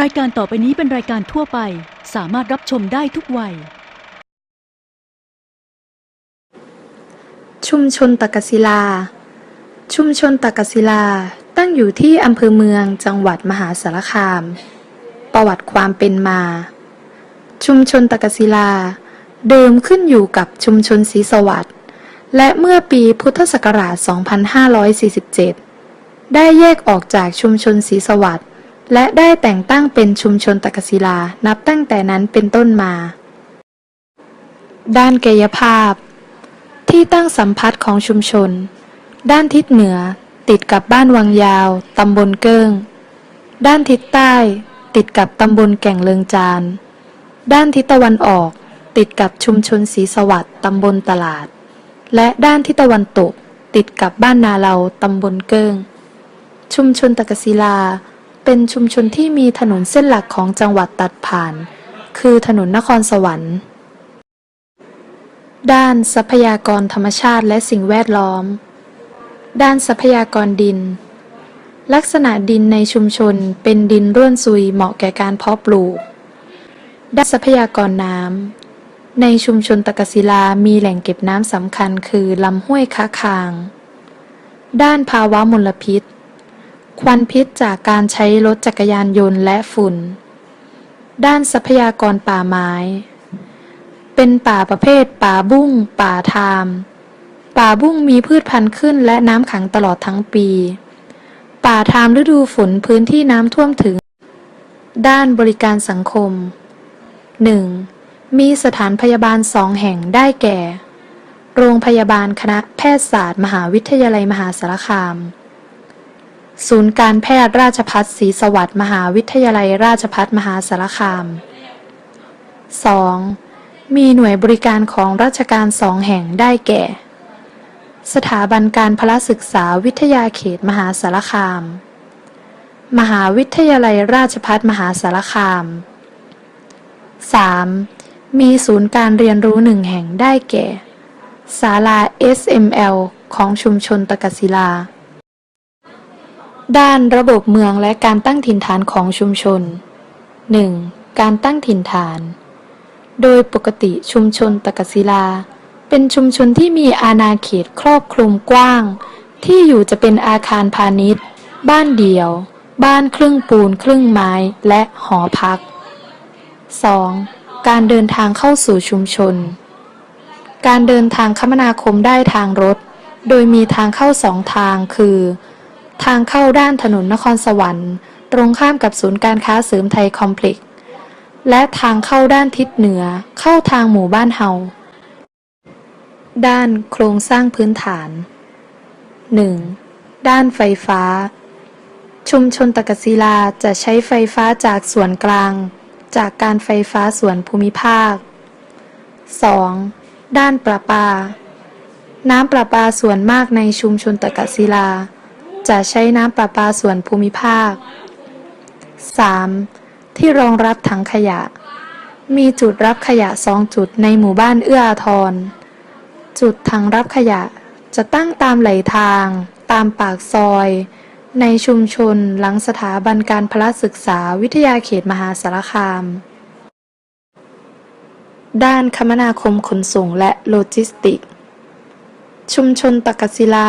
รายการต่อไปนี้เป็นรายการทั่วไป สามารถรับชมได้ทุกวัย ชุมชนตะกศิลา ชุมชนตะกศิลาตั้งอยู่ที่อำเภอเมืองจังหวัดมหาสารคาม ประวัติความเป็นมา ชุมชนตะกศิลา เดิมขึ้นอยู่กับชุมชนศรีสวัสดิ์และเมื่อปีพุทธศักราช 2547 ได้แยกออกจากชุมชนศรีสวัสดิ์ และได้แต่งตั้งเป็นชุมชนตะกศิลา นับตั้งแต่นั้นเป็นต้นมา ด้านกายภาพ ที่ตั้งสัมพัทธ์ของชุมชน ด้านทิศเหนือ ติดกับบ้านวังยาว ตำบลเกิ้ง ด้านทิศใต้ ติดกับตำบลแก่งเลิงจาน ด้านทิศตะวันออก ติดกับชุมชนศรีสวัสดิ์ตำบลตลาด และด้านทิศตะวันตก ติดกับบ้านนาเลาตำบลเกิ้ง ชุมชนตะกศิลา เป็นชุมชนที่มีถนนเส้นหลักของจังหวัดตัดผ่าน คือถนนนครสวรรค์ ด้านทรัพยากรธรรมชาติและสิ่งแวดล้อม ด้านทรัพยากรดิน ลักษณะดินในชุมชนเป็นดินร่วนซุยเหมาะแก่การเพาะปลูก ด้านทรัพยากรน้ำ ในชุมชนตะกศิลามีแหล่งเก็บน้ำสำคัญคือลำห้วยค้าคาง ด้านภาวะมลพิษ ควันพิษจากการใช้รถจักรยานยนต์และฝุ่น ด้านทรัพยากรป่าไม้ เป็นป่าประเภท ป่าบุ้ง ป่าทาม ป่าบุ้งมีพืชพันธุ์ขึ้นและน้ำขังตลอดทั้งปี ป่าทามฤดูฝนพื้นที่น้ำท่วมถึง ด้านบริการสังคม 1. มีสถานพยาบาลสองแห่งได้แก่ โรงพยาบาลคณะแพทยศาสตร์ มหาวิทยาลัยมหาสารคาม ศูนย์การแพทย์ราชพัฒศรีสวัสดิ์มหาวิทยาลัยราชพัฒมหาสารคาม 2. มีหน่วยบริการของราชการสองแห่งได้แก่ สถาบันการพละศึกษาวิทยาเขตมหาสารคาม มหาวิทยาลัยราชพัฒมหาสารคาม 3. มีศูนย์การเรียนรู้หนึ่งแห่งได้แก่ศาลา SML ของชุมชนตะกศิลา ด้านระบบเมืองและการตั้งถิ่นฐานของชุมชน 1. การตั้งถิ่นฐาน โดยปกติชุมชนตะกศิลา เป็นชุมชนที่มีอาณาเขตครอบคลุมกว้าง ที่อยู่จะเป็นอาคารพาณิชย์ บ้านเดี่ยว บ้านครึ่งปูนครึ่งไม้และหอพัก 2. การเดินทางเข้าสู่ชุมชน การเดินทางคมนาคมได้ทางรถ โดยมีทางเข้าสองทางคือ ทางเข้าด้านถนนนครสวรรค์ ตรงข้ามกับศูนย์การค้าเสริมไทยคอมเพล็กซ์และทางเข้าด้านทิศเหนือเข้าทางหมู่บ้านเฮา ด้านโครงสร้างพื้นฐาน 1. ด้านไฟฟ้า ชุมชนตะกศิลาจะใช้ไฟฟ้าจากส่วนกลาง จากการไฟฟ้าส่วนภูมิภาค 2. ด้านประปา น้ำประปาส่วนมากในชุมชนตะกศิลา จะใช้น้ำประปาส่วนภูมิภาค 3. ที่รองรับถังขยะ มีจุดรับขยะสองจุดในหมู่บ้านเอื้ออาทร จุดถังรับขยะจะตั้งตามไหลทาง ตามปากซอย ในชุมชนหลังสถาบันการพละศึกษาวิทยาเขตมหาสารคาม ด้านคมนาคมขนส่งและโลจิสติก ชุมชนตะกศิลา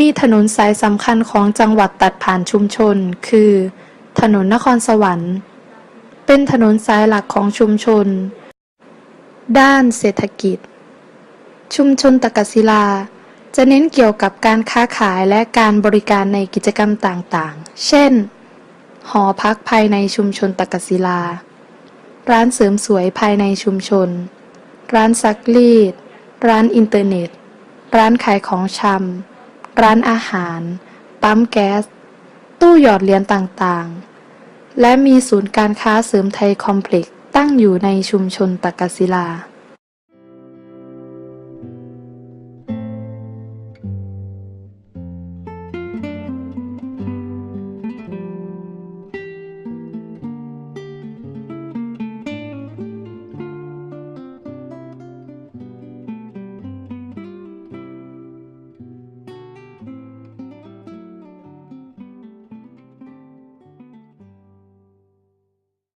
มีถนนสายสำคัญของจังหวัดตัดผ่านชุมชน คือ ถนนนครสวรรค์ เป็นถนนสายหลักของชุมชน ด้านเศรษฐกิจ ชุมชนตะกศิลา จะเน้นเกี่ยวกับการค้าขายและการบริการในกิจกรรมต่างๆ เช่น หอพักภายในชุมชนตะกศิลา ร้านเสริมสวยภายในชุมชน ร้านซักรีด ร้านอินเทอร์เน็ต ร้านขายของชำ ร้านอาหาร ปั๊มแก๊ส ตู้หยอดเหรียญต่างๆ และมีศูนย์การค้าเสริมไทยคอมเพล็กซ์ตั้งอยู่ในชุมชนตะกศิลา